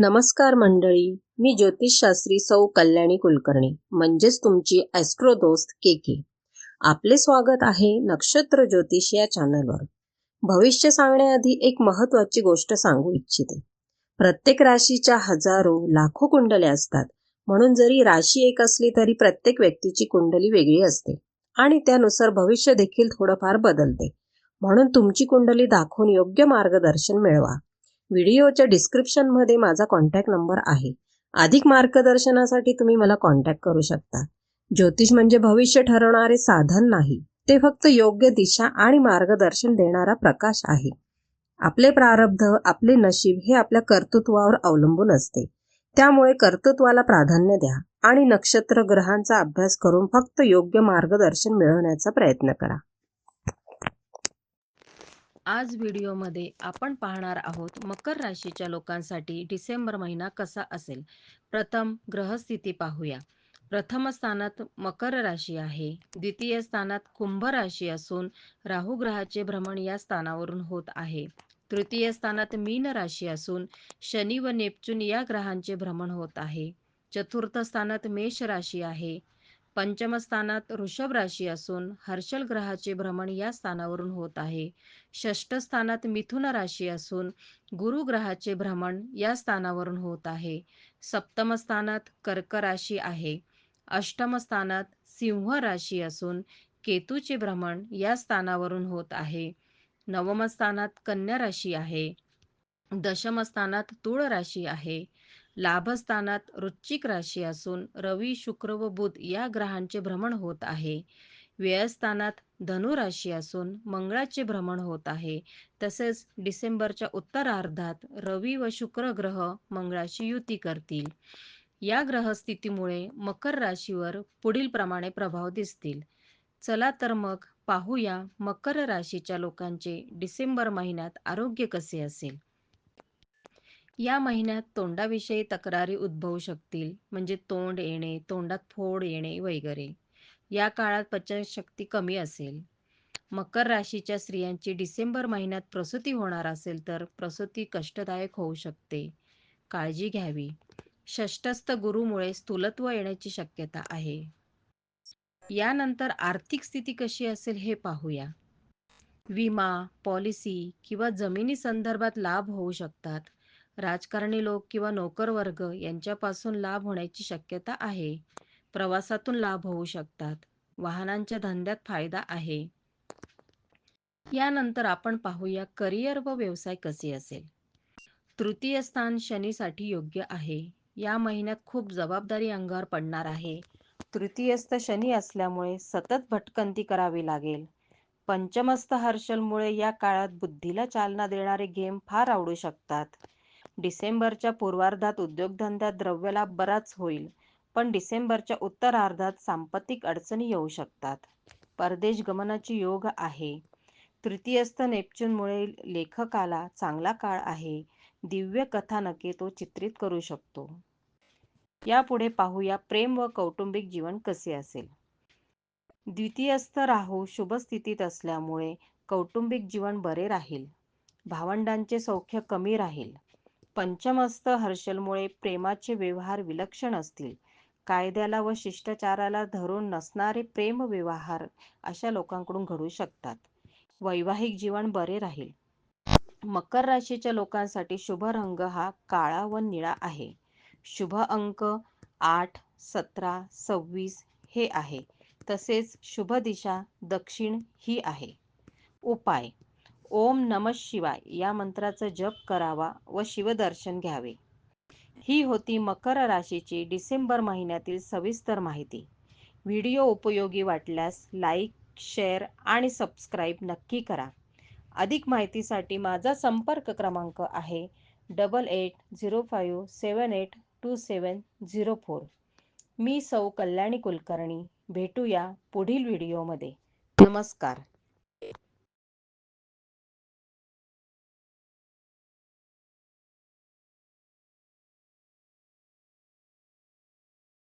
नमस्कार मंडळी मी ज्योतिषशास्त्री सौ कल्याणी कुलकर्णी म्हणजेच तुमची ॲस्ट्रो दोस्त के के आपले स्वागत आहे नक्षत्र ज्योतिष या चॅनलवर भविष्य सांगण्याआधी एक महत्त्वाची गोष्ट सांगू इच्छिते. प्रत्येक राशीच्या हजारो लाखो कुंडल्या असतात. म्हणून जरी राशी एक असली तरी प्रत्येक व्यक्तीची कुंडली वेगळी असते. आणि त्यानुसार भविष्य देखील थोडंफार बदलते. म्हणून तुमची कुंडली दाखवून योग्य मार्गदर्शन मिळवा. व्हिडिओच्या डिस्क्रिप्शनमध्ये माझा कॉन्टॅक्ट नंबर आहे. अधिक मार्गदर्शनासाठी तुम्ही मला कॉन्टॅक्ट करू शकता. ज्योतिष म्हणजे भविष्य ठरवणारे साधन नाही ते फक्त योग्य दिशा आणि मार्गदर्शन देणारा प्रकाश आहे. आपले प्रारब्ध आपले नशीब हे आपल्या कर्तृत्वावर अवलंबून असते. त्यामुळे कर्तृत्वाला प्राधान्य द्या आणि नक्षत्र ग्रहांचा अभ्यास करून फक्त योग्य मार्गदर्शन मिळवण्याचा प्रयत्न करा. आज व्हिडिओमध्ये आपण पाहणार आहोत मकर राशीच्या लोकांसाठी डिसेंबर महिना कसा असेल? प्रथम ग्रहस्थिती पाहूया. प्रथम स्थानात मकर राशी आहे. द्वितीय स्थानात कुंभ राशी असून राहू ग्रहाचे भ्रमण या स्थानावरून होत आहे. तृतीय स्थानात मीन राशी असून शनी व नेपच्यून या ग्रहांचे भ्रमण होत आहे. चतुर्थ स्थानात मेष राशी आहे. पंचम स्थानात वृषभ राशी असून हर्षल ग्रहाचे भ्रमण या स्थानावरून होत आहे. षष्ठ स्थानात मिथुन राशी असून गुरु ग्रहाचे भ्रमण या स्थानावरून होत आहे. सप्तम स्थानात कर्क राशी आहे. अष्टम स्थानात सिंह राशी असून केतूचे भ्रमण या स्थानावरून होत आहे. नवम स्थानात कन्या राशी आहे. दशम स्थानात तुळ राशी आहे. लाभस्थानात रुच्चिक राशी असून रवी शुक्र व बुध या ग्रहांचे भ्रमण होत आहे. व्ययस्थानात धनु राशी असून मंगळाचे भ्रमण होत आहे. तसेच डिसेंबरच्या उत्तरार्धात रवी व शुक्र ग्रह मंगळाशी युती करतील. या ग्रहस्थितीमुळे मकर राशीवर पुढील प्रमाणे प्रभाव दिसतील. चला तर मग पाहूया मकर राशीच्या लोकांचे डिसेंबर महिन्यात आरोग्य कसे असेल? या महिन्यात तोंडाविषयी तक्रारी उद्भवू शकतील म्हणजे तोंड येणे तोंडात फोड येणे वगैरे. या काळात पचनशक्ती कमी असेल. मकर राशीच्या स्त्रियांची डिसेंबर महिन्यात प्रसूती होणार असेल तर प्रसूती कष्टदायक होऊ शकते. काळजी घ्यावी. षष्टस्थ गुरुमुळे स्थूलत्व येण्याची शक्यता आहे. यानंतर आर्थिक स्थिती कशी असेल हे पाहूया. विमा पॉलिसी किंवा जमिनी संदर्भात लाभ होऊ शकतात. राजकारणी लोक किंवा नोकरवर्ग यांच्यापासून लाभ होण्याची शक्यता आहे. प्रवासातून लाभ होऊ शकतात. वाहनांच्या धंद्यात फायदा आहे. यानंतर आपण पाहूया करिअर व व्यवसाय कसे असेल. तृतीय स्थान शनीसाठी योग्य आहे. या महिन्यात खूप जबाबदारी अंगावर पडणार आहे. तृतीयस्थ शनी असल्यामुळे सतत भटकंती करावी लागेल. पंचमस्थ हर्षलमुळे या काळात बुद्धीला चालना देणारे गेम फार आवडू शकतात. डिसेंबरच्या पूर्वार्धात उद्योगधंद्यात द्रव्यलाभ बराच होईल पण डिसेंबरच्या उत्तरार्धात सांपत्तिक अडचणी येऊ शकतात. परदेश गमनाची योग आहे. तृतीयस्थ नेपच्यूनमुळे लेखकाला चांगला काळ आहे. दिव्य कथानके तो चित्रित करू शकतो. यापुढे पाहूया प्रेम व कौटुंबिक जीवन कसे असेल. द्वितीयस्थ राहू शुभ स्थितीत असल्यामुळे कौटुंबिक जीवन बरे राहील. भावंडांचे सौख्य कमी राहील. पंचमस्थ हर्षलमुळे प्रेमाचे व्यवहार विलक्षण असतील. कायद्याला व शिष्टाचाराला धरून नसणारे प्रेम व्यवहार अशा लोकांकडून घडू शकतात. वैवाहिक जीवन बरे राहील. मकर राशीच्या लोकांसाठी शुभ रंग हा काळा व निळा आहे. शुभ अंक आठ सतरा सव्वीस हे आहे. तसेच शुभ दिशा दक्षिण ही आहे. उपाय ओम नम शिवाय या मंत्राचा जप करावा व शिवदर्शन घ्यावे. ही होती मकर राशीची डिसेंबर महिन्यातील सविस्तर माहिती. व्हिडिओ उपयोगी वाटल्यास लाईक शेअर आणि सबस्क्राईब नक्की करा. अधिक माहितीसाठी माझा संपर्क क्रमांक आहे double eight zero five seven eight two seven zero four. मी सौ कल्याणी कुलकर्णी भेटूया पुढील व्हिडिओमध्ये. नमस्कार.